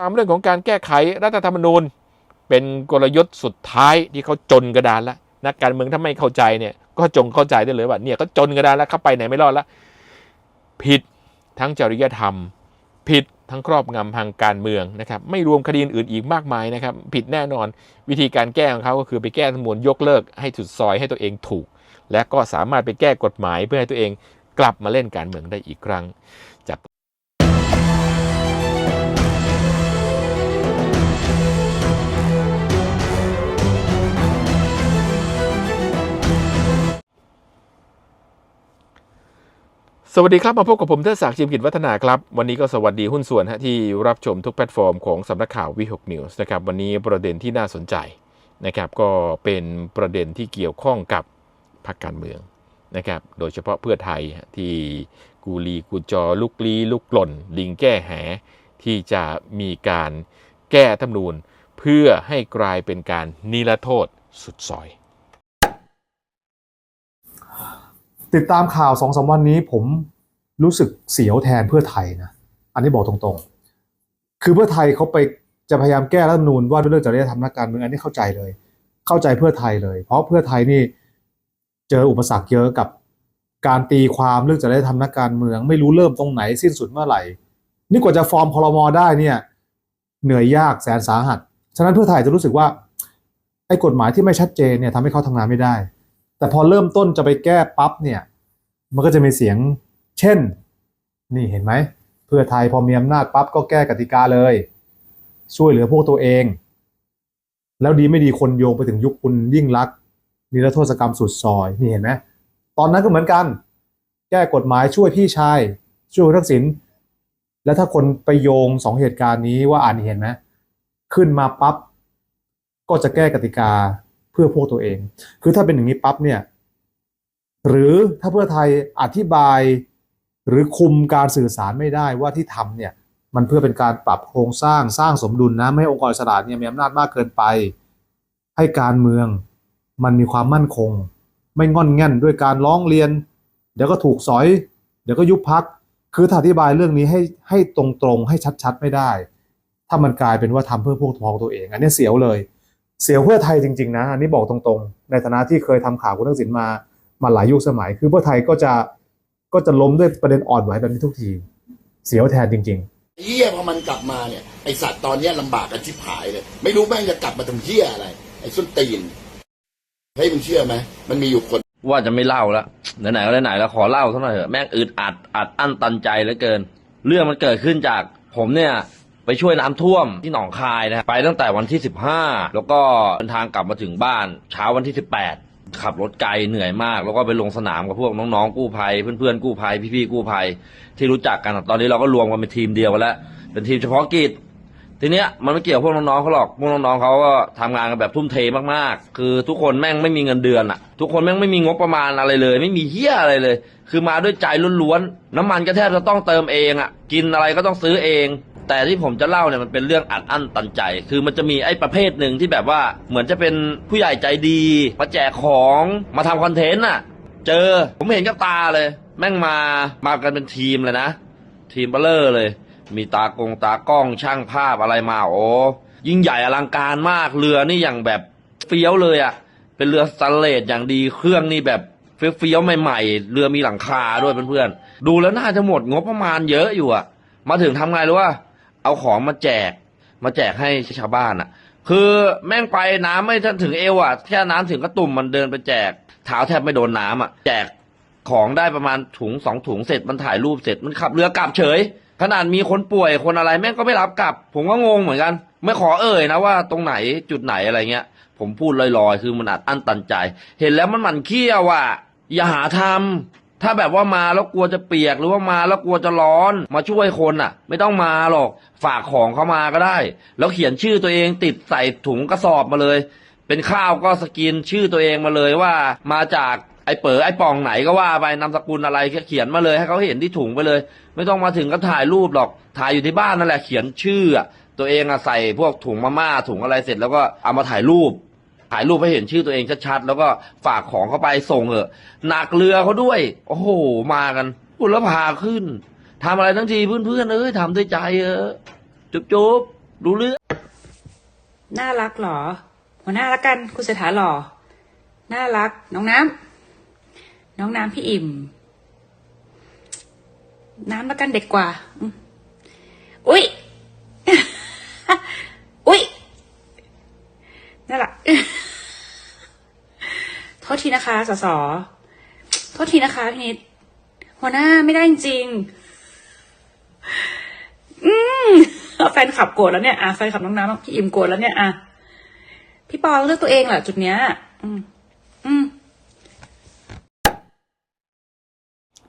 ตามเรื่องของการแก้ไขรัฐธรรมนูญ เป็นกลยุทธ์สุดท้ายที่เขาจนกระดานแล้วนักการเมืองถ้าไม่เข้าใจเนี่ยก็จงเข้าใจได้เลยว่าเนี่ยเขาจนกระดานแล้วเข้าไปไหนไม่รอดแล้วผิดทั้งจริยธรรม ผิดทั้งครอบงำทางการเมืองนะครับ ไม่รวมคดีอื่นอีกมากมายนะครับ ผิดแน่นอนวิธีการแก้ของเขาก็คือไปแก้ทั้งมวลยกเลิกให้สุดซอยให้ตัวเองถูก และก็สามารถไปแก้กฎหมายเพื่อให้ตัวเองกลับมาเล่นการเมืองได้อีกครั้ง สวัสดีครับ มาพบกับผมเทศศักดิ์ชิมกิจวัฒนาครับ วันนี้ก็สวัสดีหุ้นส่วนฮะที่รับชมทุกแพลตฟอร์มของสำนักข่าววิหกนิวส์นะครับวันนี้ประเด็นที่น่าสนใจนะครับก็เป็นประเด็นที่เกี่ยวข้องกับพรรคการเมืองนะครับโดยเฉพาะเพื่อไทยที่กูลีกูจอลุกลี้ลุกหล่น ลิงแก้แหที่จะมีการแก้ธรรมนูญเพื่อให้กลายเป็นการนิรโทษสุดซอย ติดตามข่าวสองสามวันนี้ผมรู้สึกเสียวแทนเพื่อไทยนะ อันนี้บอกตรงๆ คือเพื่อไทยเขาไปจะพยายามแก้รัฐมนูญว่าด้วยเรื่องจริยธรรมนักการเมืองอันนี้เข้าใจเลย เข้าใจเพื่อไทยเลย เพราะเพื่อไทยนี่เจออุปสรรคเยอะกับการตีความเรื่องจริยธรรมนักการเมือง ไม่รู้เริ่มตรงไหนสิ้นสุดเมื่อไหร่ นี่กว่าจะฟอร์มพลมอได้เนี่ยเหนื่อยยากแสนสาหัส ฉะนั้นเพื่อไทยจะรู้สึกว่าไอ้กฎหมายที่ไม่ชัดเจนเนี่ยทำให้เขาทำงานไม่ได้ แต่พอเริ่มต้นจะไปแก้ปั๊บเนี่ย มันก็จะมีเสียงเช่น นี่เห็นไหม เพื่อไทยพอมีอำนาจปั๊บก็แก้กติกาเลย ช่วยเหลือพวกตัวเอง แล้วดีไม่ดีคนโยงไปถึงยุคคุณยิ่งรักนิรโทษกรรมสุดซอย นี่เห็นไหมตอนนั้นก็เหมือนกัน แก้กฎหมายช่วยพี่ชาย ช่วยทักษิณแล้วถ้าคนไปโยงสองเหตุการณ์นี้ว่าอ่านเห็นไหมขึ้นมาปั๊บก็จะแก้กติกา พื่อพวกตัวเอง คือถ้าเป็นอย่างนี้ปั๊บเนี่ยหรือถ้าเพื่อไทยอธิบาย หรือคุมการสื่อสารไม่ได้ว่าที่ทำเนี่ยมันเพื่อเป็นการปรับโครงสร้างสร้างสมดุลนะไม่ให้องค์กรอิสระเนี่ยมีอำนาจมากเกินไป ให้การเมืองมันมีความมั่นคง ไม่งอนแง่นด้วยการร้องเรียน เดี๋ยวก็ถูกสอย เดี๋ยวก็ยุบพักคือถ้าอธิบายเรื่องนี้ให้ให้ตรงๆให้ชัดๆไม่ได้ ถ้ามันกลายเป็นว่าทำเพื่อพวกพ้องตัวเอง อันนี้เสียวเลย เสียวเพื่อไทยจริงๆนะอันนี้บอกตรงๆ ในฐานะที่เคยทำข่าวคุณทักษิณมามาหลายยุคสมัย คือเพื่อไทยก็จะก็จะล้มด้วยประเด็นอ่อนไหวแบบนี้ทุกที เสียวแทนจริงๆเฮียพอมันกลับมาเนี่ยไอสัตว์ตอนเนี้ยลำบากกันชิบหายเลย ไม่รู้แม่งจะกลับมาทำเฮียอะไร ไอ้ส้นตีนเฮ้ยมึงเชื่อไหมมันมีอยู่คน ว่าจะไม่เล่าละไหนๆก็ไหนๆแล้วขอเล่าสักหน่อยเถอะแม่งอึดอัดอัดอั้นตันใจเหลือเกิน เรื่องมันเกิดขึ้นจากผมเนี่ย ไปช่วยน้ำท่วมที่หนองคายนะไปตั้งแต่วันที่สิบห้าแล้วก็เดินทางกลับมาถึงบ้านเช้าวันที่สิบแปดขับรถไกลเหนื่อยมาก แล้วก็ไปลงสนามกับพวกน้องๆกู้ภัยเพื่อนๆกู้ภัยพี่ๆกู้ภัยที่รู้จักกันตอนนี้เราก็รวมกันเป็นทีมเดียวกันแล้วเป็นทีมเฉพาะกิจ ทีเนี้ยมันไม่เกี่ยวพวกน้องๆเขาหรอก พวกน้องๆเขาก็ทำงานกันแบบทุ่มเทมากๆ คือทุกคนแม่งไม่มีเงินเดือนอะทุกคนแม่งไม่มีงบประมาณอะไรเลย ไม่มีเฮี้ยอะไรเลย คือมาด้วยใจล้วนๆ น้ำมันก็แทบจะต้องเติมเองอะกินอะไรก็ต้องซื้อเอง แต่ที่ผมจะเล่าเนี่ยมันเป็นเรื่องอัดอั้นตันใจ คือมันจะมีไอ้ประเภทหนึ่งที่แบบว่าเหมือนจะเป็นผู้ใหญ่ใจดีมาแจกของมาทำคอนเทนต์อะเจอผมเห็นกับตาเลย แม่งมามากันเป็นทีมเลยนะ ทีมเบลเลอร์เลย มีตากงตากล้องช่างภาพอะไรมาโอ้ยิ่งใหญ่อลังการมากเรือนี่อย่างแบบเฟี้ยวเลยอะ่ะเป็นเรือสแตนเลสอย่างดีเครื่องนี่แบบเฟี้ยวๆใหม่ๆ เรือมีหลังคาด้วยเพื่อนๆ ดูแล้วน่าจะหมดงบประมาณเยอะอยู่อะ่ะมาถึงทำไงรู้ว่า เอาของมาแจก มาแจกให้ชาวบ้านอะ คือแม่งไปน้ำไม่ทันถึงเอวอะแค่น้ำถึงกระตุ่มมันเดินไปแจกเท้าแทบไม่โดนน้ำอะ แจกของได้ประมาณถุงสองถุงเสร็จมันถ่ายรูปเสร็จมันขับเรือกลับเฉย ขนาดมีคนป่วยคนอะไรแม่งก็ไม่รับกลับ ผมก็งงเหมือนกัน ไม่ขอเอ่ยนะว่าตรงไหนจุดไหนอะไรเงี้ย ผมพูดลอยๆ คือมันอัดอั้นตันใจ เห็นแล้วมันหมันเคี้ยวอะอย่าหาทำ ถ้าแบบว่ามาแล้วกลัวจะเปียกหรือว่ามาแล้วกลัวจะร้อนมาช่วยคนอะ ไม่ต้องมาหรอกฝากของเข้ามาก็ได้ แล้วเขียนชื่อตัวเองติดใส่ถุงกระสอบมาเลย เป็นข้าวก็สกินชื่อตัวเองมาเลยว่า มาจากไอ้เป๋อไอ้ป่องไหนก็ว่าไปนามสกุลอะไรเขียนมาเลยให้เขาเห็นที่ถุงไปเลย ไม่ต้องมาถึงก็ถ่ายรูปหรอกถ่ายอยู่ที่บ้านนั่นแหละเขียนชื่อตัวเองอะใส่พวกถุงมาม่าถุงอะไรเสร็จแล้วก็เอามาถ่ายรูป ถ่ายรูปให้เห็นชื่อตัวเองชัดๆ แล้วก็ฝากของเข้าไปส่งเถอหนักเรือเขาด้วย โอ้โห มากันพูดแล้วพาขึ้นทำอะไรทั้งทีเพื่อนๆเอ้ยทำด้วยใจเออจุ๊บจุ๊บรู้เรื่องน่ารักเหรอหัวหน้าละกันคุณเศรษฐาหล่อน่ารัก น้องน้ำน้องน้ำพี่อิ่ม น้ำละกันเด็กกว่าอืมอุ๊ยอุ๊ยนั่นแหละ โทีนะคะสสโทษทีนะคะพี่นิดหัวหน้าไม่ได้จริง อืมแฟนขับโกรธแล้วเนี่ยอะแฟนขับน้องน้ำพี่อิ่มโกรธแล้วเนี่ยอะพี่ปอเลือกตัวเองแหละจุดเนี้ย อืม อืม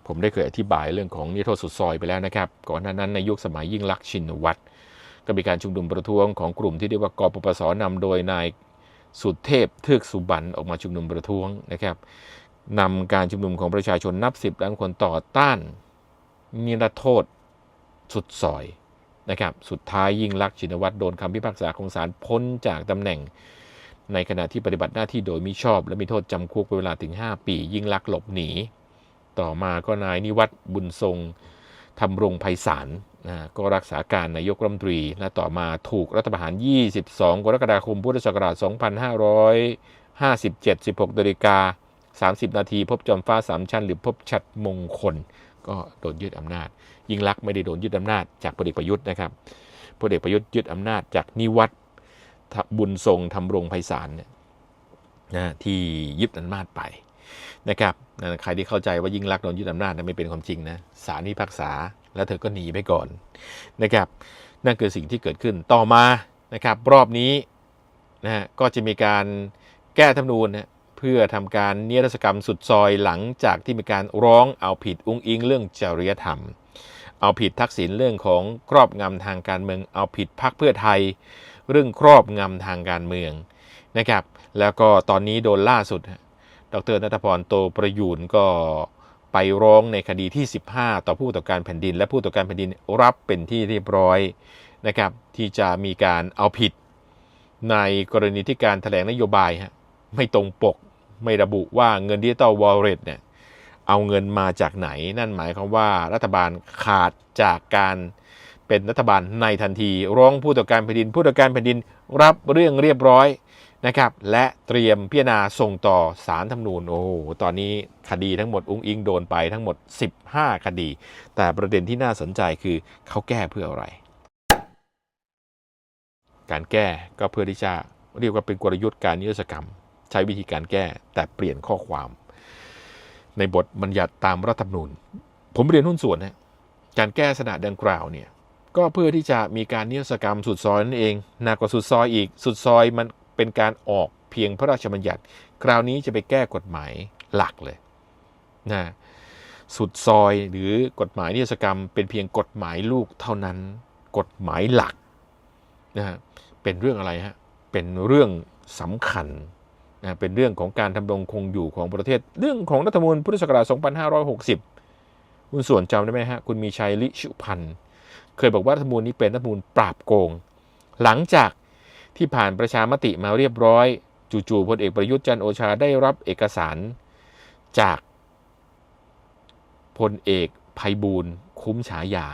ผมได้เคยอธิบายเรื่องของนิโทษสุดซอยไปแล้วนะครับ ก่อนหน้านั้นในยุคสมัยยิ่งลักษณ์ชินวัตรก็มีการชุมนุมประท้วงของกลุ่มที่เรียกว่ากปปสนำโดยนาย สุดเทพเทือกสุบรรณออกมาชุมนุมประท้วงนะครับนำการชุมนุมของประชาชนนับสิบล้านคนต่อต้านนิรโทษสุดซอยนะครับสุดท้ายยิ่งลักษณ์ชินวัตรโดนคำพิพากษาของศาลพ้นจากตำแหน่ง ในขณะที่ปฏิบัติหน้าที่โดยมิชอบ และมีโทษจำคุกเป็นเวลาถึง 5 ปี ยิ่งลักษณ์หลบหนี ต่อมาก็นายนิวัฒน์บุญทรงทำรงไพศาล ก็รักษาการนายกรัฐมนตรี และต่อมาถูกรัฐประหาร 22 กรกฎาคม พุทธศักราช 2557 16นาฬิกา30 นาที พบจอมฟ้าสามชั้น หรือพบชัดมงคล ก็โดนยึดอำนาจ ยิ่งลักษณ์ไม่ได้โดนยึดอำนาจจากพลเอกประยุทธ์นะครับพลเอกประยุทธ์ยึดอำนาจจากนิวัฒน์บุญทรงทำรงไพศาลเนี่ยนะที่ยึดอำนาจไปนะครับใครที่เข้าใจว่ายิ่งรักษณ์โดนยึดอำนาจนะไม่เป็นความจริงนะศาลพิพากษา แล้วเธอก็หนีไปก่อนนะครับนั่นคือสิ่งที่เกิดขึ้นต่อมานะครับรอบนี้นะฮะก็จะมีการแก้ธรรมนูญนะเพื่อทำการนิรศกรรมสุดซอยหลังจากที่มีการร้องเอาผิดอุ้งอิงเรื่องจริยธรรม เอาผิดทักษิณเรื่องของครอบงำทางการเมือง เอาผิดพรรคเพื่อไทย เรื่องครอบงำทางการเมืองนะครับ แล้วก็ตอนนี้โดนล่าสุด ดรนัทพรโตประยูนก็ ไปร้องในคดีที่ 15 ต่อผู้ตรวจการแผ่นดิน และผู้ตรวจการแผ่นดินรับเป็นที่เรียบร้อยนะครับ ที่จะมีการเอาผิด ในกรณีที่การแถลงนโยบายฮะไม่ตรงปกไม่ระบุว่าเงินดิจิตอลวอลเล็ตเนี่ยเอาเงินมาจากไหน นั่นหมายความว่ารัฐบาลขาดจากการเป็นรัฐบาลในทันที ร้องผู้ตรวจการแผ่นดิน ผู้ตรวจการแผ่นดินรับเรื่องเรียบร้อย นะครับและเตรียมพิจารณาส่งต่อสารธรรมนูญโอ้โหตอนนี้คดีทั้งหมดอุ้งอิงโดนไปทั้งหมด 15 คดี แต่ประเด็นที่น่าสนใจคือเขาแก้เพื่ออะไร การแก้ก็เพื่อที่จะเรียกว่าเป็นกลยุทธ์การนิรศกรรม ใช้วิธีการแก้แต่เปลี่ยนข้อความ ในบทบัญญัติตามรัฐธรรมนูญ ผมเรียนหุ้นส่วนนะการแก้สนาดังกล่าวเนี่ยก็เพื่อที่จะมีการนิรศกรรมสุดซอยนั่นเองหนักกว่าสุดซอยอีกสุดซอยมัน เป็นการออกเพียงพระราชบัญญัติ คราวนี้จะไปแก้กฎหมายหลักเลยนะสุดซอยหรือกฎหมายนิรศกรรม เป็นเพียงกฎหมายลูกเท่านั้น กฎหมายหลักนะฮะเป็นเรื่องอะไรฮะเป็นเรื่องสำคัญนะเป็นเรื่องของการดำรงคงอยู่ของประเทศ เรื่องของรัฐธรรมนูญพุทธศักราช2560 คุณส่วนจำได้ไหมฮะคุณมีชัยลิชุพันธ์เคยบอกว่ารัฐธรรมนูญนี้เป็นรัฐธรรมนูญปราบโกง หลังจาก ที่ผ่านประชามติมาเรียบร้อย จู่ๆพลเอกประยุทธ์จันโอชาได้รับเอกสาร จากพลเอกภัยบูลย์คุ้มฉายา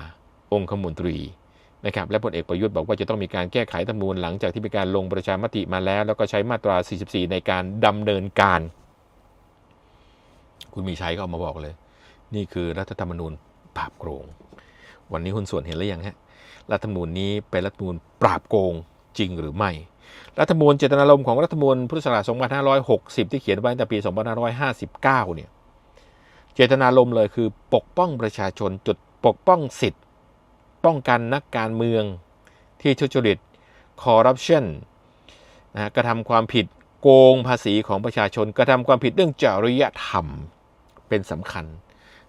องคมนตรีนะครับและพลเอกประยุทธ์บอกว่าจะต้องมีการแก้ไขธรรมนูญหลังจากที่มีการลงประชามติมาแล้ว แล้วก็ใช้มาตรา 44 ในการดำเนินการ คุณมีชัยก็ออกมาบอกเลย นี่คือรัฐธรรมนูญปราบโกง วันนี้หุ้นส่วนเห็นแล้วยังฮะรัฐธรรมนูญนี้เป็นรัฐธรรมนูญปราบโกง จริงหรือไม่ รัฐธรรมนูญเจตนารมณ์ของรัฐธรรมนูญพุทธศักราช2560 ที่เขียนไว้ตั้งแต่ปี 2559 เนี่ย เจตนารมณ์เลยคือปกป้องประชาชนจุดปกป้องสิทธิ์ ป้องกันนักการเมืองที่ทุจริตคอร์รัปชันนะกระทำความผิดโกงภาษีของประชาชน กระทำความผิดเรื่องจริยธรรมเป็นสำคัญ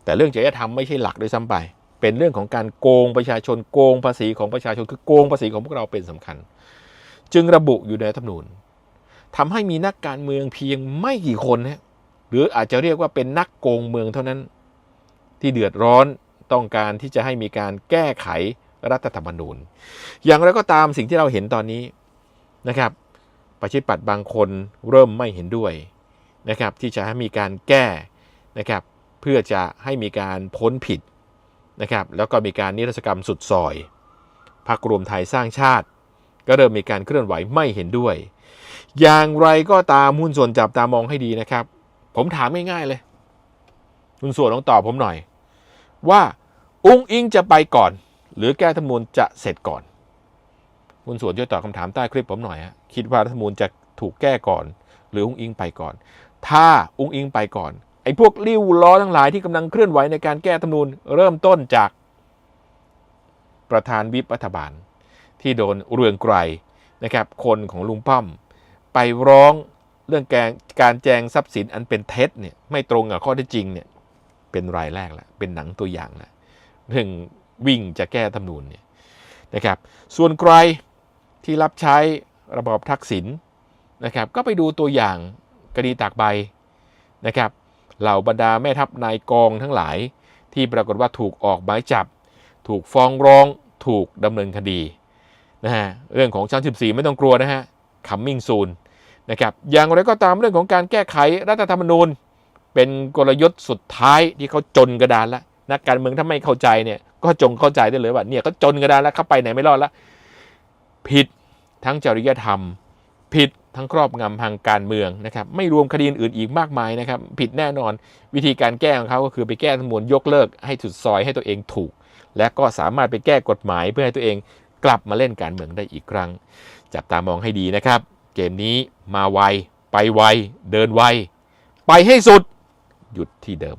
แต่เรื่องจริยธรรมไม่ใช่หลักด้วยซ้ำไป เป็นเรื่องของการโกงประชาชนโกงภาษีของประชาชนคือโกงภาษีของพวกเราเป็นสำคัญ จึงระบุอยู่ในรัฐธรรมนูญทำให้มีนักการเมืองเพียงไม่กี่คนนะหรืออาจจะเรียกว่าเป็นนักโกงเมืองเท่านั้น ที่เดือดร้อนต้องการที่จะให้มีการแก้ไขรัฐธรรมนูญ อย่างไรก็ตามสิ่งที่เราเห็นตอนนี้นะครับ ประชาธิปัตย์บางคนเริ่มไม่เห็นด้วยนะครับ ที่จะให้มีการแก้นะครับ เพื่อจะให้มีการพ้นผิด นะครับแล้วก็มีการนิรศกรรมสุดซอยพรรครวมไทยสร้างชาติ ก็เริ่มมีการเคลื่อนไหวไม่เห็นด้วย อย่างไรก็ตามหุ้นส่วนจับตามองให้ดีนะครับ ผมถามง่ายๆเลยหุ้นส่วนต้องตอบผมหน่อย ว่าอุ้งอิงจะไปก่อน หรือแก้ธรรมนูญจะเสร็จก่อนหุ้นส่วนช่วยตอบคำถามใต้คลิปผมหน่อยฮะคิดว่ารัฐธรรมนูญจะถูกแก้ก่อน หรืออุ้งอิงไปก่อน ถ้าอุ้งอิงไปก่อน ไอ้พวกริ้วล้อทั้งหลายที่กำลังเคลื่อนไหวในการแก้ธรรมนูญเริ่มต้นจาก ประธานวิปรัฐบาล ที่โดนเรืองไกรนะครับคนของลุงป้อม ไปร้องเรื่องการการแจงทรัพย์สินอันเป็นเท็จเนี่ยไม่ตรงกับข้อเท็จจริงเนี่ยเป็นรายแรกแล้วเป็นหนังตัวอย่างล้วเรื่องวิ่งจะแก้ธรรมนูญเนี่ยนะครับส่วนใครที่รับใช้ระบอบทักษิณนะครับก็ไปดูตัวอย่างคดีตากใบนะครับ เหล่าบรรดาแม่ทัพนายกองทั้งหลาย ที่ปรากฏว่าถูกออกหมายจับ ถูกฟ้องร้องถูกดำเนินคดีนะฮะเรื่องของชั้น 14 ไม่ต้องกลัวนะฮะ coming soon นะครับอย่างไรก็ตามเรื่องของการแก้ไขรัฐธรรมนูญ เป็นกลยุทธ์สุดท้ายที่เขาจนกระดานแล้วนักการเมืองถ้าไม่เข้าใจเนี่ยก็จงเข้าใจได้เลยว่าเนี่ยเขาจนกระดานแล้วเข้าไปไหนไม่รอดแล้วผิดทั้งจริยธรรม ผิด ทั้งครอบงำทางการเมืองนะครับไม่รวมคดีอื่นอีกมากมายนะครับผิดแน่นอนวิธีการแก้ของเขาก็คือไปแก้รัฐธรรมนูญยกเลิกให้สุดซอยให้ตัวเองถูก และก็สามารถไปแก้กฎหมายเพื่อให้ตัวเองกลับมาเล่นการเมืองได้อีกครั้ง จับตามองให้ดีนะครับ เกมนี้มาไว ไปไว เดินไว ไปให้สุด หยุดที่เดิม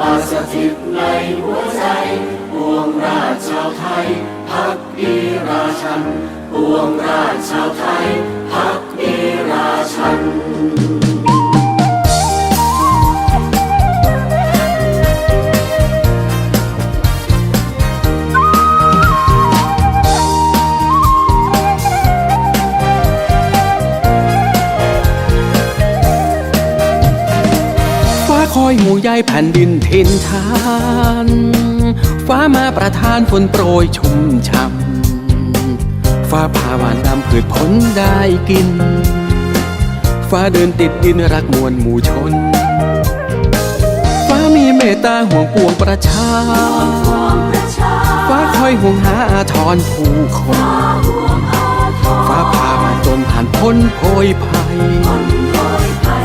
อาบาทสถิตในหัวใจปวงราชชาวไทยพักดีราชันปวงราชชาวไทยพักดีราชัน อยห่วงใยแผ่นดินทินทาน ฟ้ามาประทานฝนโปรยชุ่มช่ำ ฟ้าผ่าหวานนำพืชผลได้กิน ฟ้าเดินติดดินรักมวลหมู่ชน ฟ้ามีเมตตาห่วงปวงประชา ฟ้าคอยห่วงหาอาทรผู้คน ฟ้าผ่ามาจนผ่านพ้นโพยภัย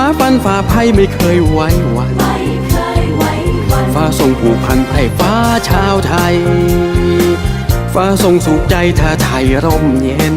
ฟ้าฟันฝ่าภัยไม่เคยไว้วันฟ้าทรงผูกพันไพร่ฟ้าชาวไทย ฟ้าทรงสุขใจถ้าไทยร่มเย็น